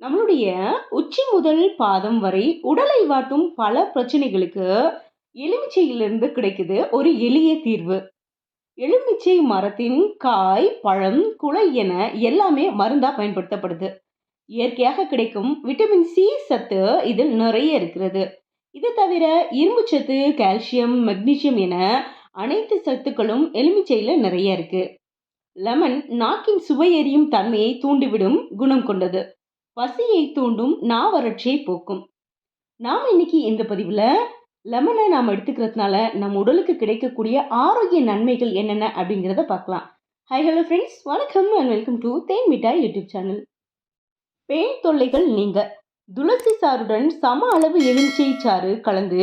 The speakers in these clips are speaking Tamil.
நம்மளுடைய உச்சி முதல் பாதம் வரை உடலை வாட்டும் பல பிரச்சனைகளுக்கு எலுமிச்சையிலிருந்து கிடைக்குது ஒரு எளிய தீர்வு. எலுமிச்சை மரத்தின் காய் பழம் குலை என எல்லாமே மருந்தா பயன்படுத்தப்படுது. இயற்கையாக கிடைக்கும் விட்டமின் சி சத்து இதில் நிறைய இருக்கிறது. இது தவிர இரும்பு சத்து கால்சியம் மெக்னீசியம் என அனைத்து சத்துக்களும் எலுமிச்சையில் நிறைய இருக்கு. லெமன் நாக்கின் சுவையறியும் தன்மையை தூண்டிவிடும் குணம் கொண்டது. பசியை தூண்டும் நாவறட்சியை போக்கும். நாம் இன்னைக்கு இந்த பதிவில் லெமனை நாம் எடுத்துக்கிறதுனால நம் உடலுக்கு கிடைக்கக்கூடிய ஆரோக்கிய நன்மைகள் என்னென்ன அப்படிங்கிறத பார்க்கலாம். ஹை ஹலோ ஃப்ரெண்ட்ஸ் வணக்கம் and welcome to Then Mittai YouTube channel pan தொல்லைகள் நீங்க. துளசி சாறுடன் சம அளவு எலுமிச்சை சாறு கலந்து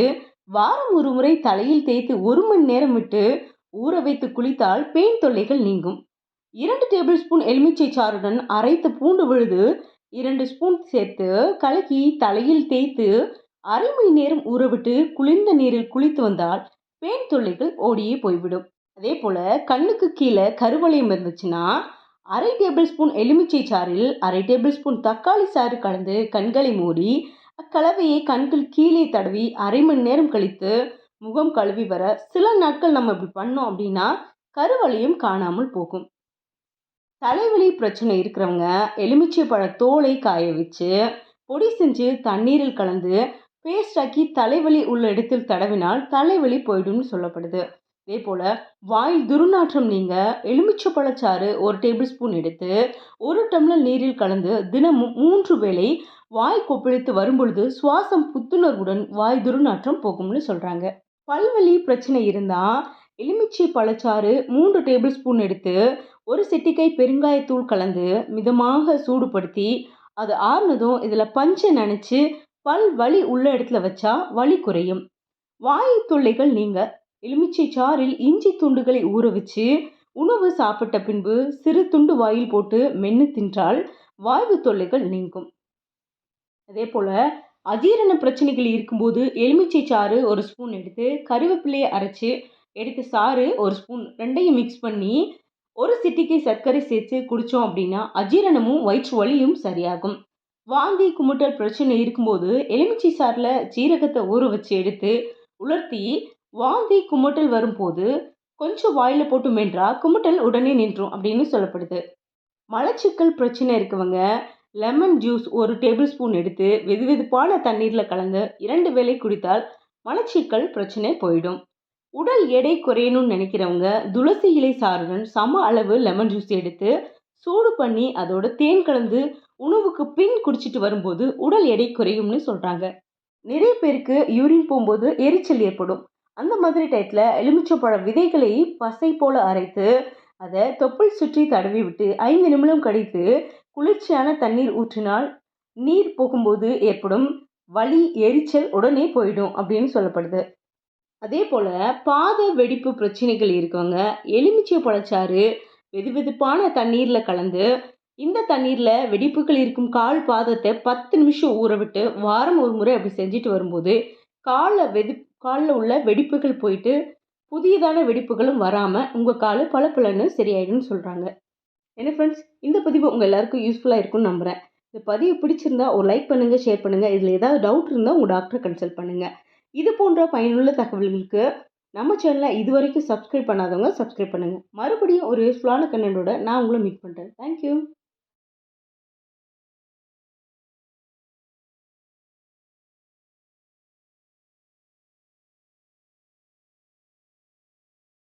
வாரம் ஒரு முறை தலையில் தேய்த்து ஒரு மணி நேரம் விட்டு ஊற வைத்து குளித்தால் பெயின் தொல்லைகள் நீங்கும். இரண்டு டேபிள் ஸ்பூன் எலுமிச்சை சாறுடன் அரைத்த பூண்டு விழுது இரண்டு ஸ்பூன் சேர்த்து கலக்கி தலையில் தேய்த்து அரை மணி நேரம் ஊறவிட்டு குளிர்ந்த நீரில் குளித்து வந்தால் பேன் தொல்லைகள் ஓடியே போய்விடும். அதே போல் கண்ணுக்கு கீழே கருவளையம் இருந்துச்சுன்னா அரை டேபிள் ஸ்பூன் எலுமிச்சை சாறில் அரை டேபிள் ஸ்பூன் தக்காளி சாறு கலந்து கண்களை மூடி அக்கலவையை கண்கள் கீழே தடவி அரை மணி நேரம் கழித்து முகம் கழுவி வர சில நாட்கள் நம்ம இப்படி பண்ணோம் அப்படின்னா கருவளையம் காணாமல் போகும். தலைவலி பிரச்சனை இருக்கிறவங்க எலுமிச்சை பழ தோலை காய வச்சு பொடி செஞ்சு தண்ணீரில் கலந்து பேஸ்ட் ஆக்கி தலைவலி உள்ள இடத்தில் தடவினால் தலைவலி போயிடும்னு சொல்லப்படுது. இதே போல் வாய் துர்நாற்றம் நீங்க எலுமிச்சை பழச்சாறு ஒரு டேபிள் ஸ்பூன் எடுத்து ஒரு டம்ளர் நீரில் கலந்து தினமும் மூன்று வேளை வாய் கொப்பளித்து வரும்பொழுது சுவாசம் புத்துணர்வுடன் வாய் துர்நாற்றம் போகும்னு சொல்கிறாங்க பல்வலி பிரச்சனை இருந்தால் எலுமிச்சை பழச்சாறு மூன்று டேபிள் ஸ்பூன் எடுத்து ஒரு சிட்டிக்கை பெருங்காயத்தூள் கலந்து மிதமாக சூடுபடுத்தி அது ஆறுனதும் இதில் பஞ்சை நினச்சி பல் வலி உள்ள இடத்துல வச்சா வலி குறையும். வாயு தொல்லைகள் நீங்க. எலுமிச்சை சாறில் இஞ்சி துண்டுகளை ஊற வச்சு உணவு சாப்பிட்ட பின்பு சிறு துண்டு வாயில் போட்டு மென்று தின்றால் வாய்வு தொல்லைகள் நீங்கும். அதே போல் அஜீரண பிரச்சனைகள் இருக்கும்போது எலுமிச்சை சாறு ஒரு ஸ்பூன் எடுத்து கருவேப்பிலையை அரைச்சி எடுத்து சாறு ஒரு ஸ்பூன் ரெண்டையும் மிக்ஸ் பண்ணி ஒரு சிட்டிக்கு சர்க்கரை சேர்த்து குடித்தோம் அப்படின்னா அஜீரணமும் வயிற்று வலியும் சரியாகும். வாந்தி குமுட்டல் பிரச்சனை இருக்கும்போது எலுமிச்சை சாரில் ஜீரகத்தை ஊற வச்சு எடுத்து உலர்த்தி வாந்தி குமுட்டல் வரும்போது கொஞ்சம் வாயில் போட்டு மென்றா குமுட்டல் உடனே நின்றும் அப்படின்னு சொல்லப்படுது. மலச்சிக்கல் பிரச்சனை இருக்கவங்க லெமன் ஜூஸ் ஒரு டேபிள் ஸ்பூன் எடுத்து வெது வெதுப்பான தண்ணீரில் கலந்து இரண்டு வேளை குடித்தால் மலச்சிக்கல் பிரச்சனை போயிடும். உடல் எடை குறையணும்னு நினைக்கிறவங்க துளசி இலை சாறுடன் சம அளவு லெமன் ஜூஸ் எடுத்து சூடு பண்ணி அதோட தேன் கலந்து உணவுக்கு பின் குடிச்சிட்டு வரும்போது உடல் எடை குறையும்னு சொல்கிறாங்க நிறைய பேருக்கு யூரின் போகும்போது எரிச்சல் ஏற்படும். அந்த மாதிரி டயத்தில் எலுமிச்சப்பழ விதைகளை பசை போல அரைத்து அதை தொப்புள் சுற்றி தடவி விட்டு ஐந்து நிமிடம் கழித்து குளிர்ச்சியான தண்ணீர் ஊற்றினால் நீர் போகும்போது ஏற்படும் வலி எரிச்சல் உடனே போயிடும் அப்படின்னு சொல்லப்படுது. அதே போல் பாத வெடிப்பு பிரச்சனைகள் இருக்கவங்க எலுமிச்சை பழச்சாறு வெது வெதுப்பான தண்ணீரில் கலந்து இந்த தண்ணீரில் வெடிப்புகள் இருக்கும் கால் பாதத்தை பத்து நிமிஷம் ஊற விட்டு வாரம் ஒரு முறை அப்படி செஞ்சுட்டு வரும்போது காலில் வெது காலில் உள்ள வெடிப்புகள் போயிட்டு புதியதான வெடிப்புகளும் வராமல் உங்கள் கால் பல பலன்னு சரியாயிடும்னு சொல்கிறாங்க என்ன ஃப்ரெண்ட்ஸ் இந்த பதிவு உங்கள் எல்லாருக்கும் யூஸ்ஃபுல்லாக இருக்கும்னு நம்புகிறேன் இந்த பதிவு பிடிச்சிருந்தா ஒரு லைக் பண்ணுங்கள் ஷேர் பண்ணுங்கள் இதில் ஏதாவது டவுட் இருந்தால் உங்கள் டாக்டரை கன்சல்ட் பண்ணுங்கள் இது போன்ற பயனுள்ள தகவல்களுக்கு நம்ம சேனலை இது வரைக்கும் சப்ஸ்கிரைப் பண்ணாதவங்க சப்ஸ்கிரைப் பண்ணுங்கள் மறுபடியும் ஒரு யூஸ்ஃபுல்லான கண்டென்ட்டோட நான் உங்களை மீட் பண்ணுறேன் தேங்க்யூ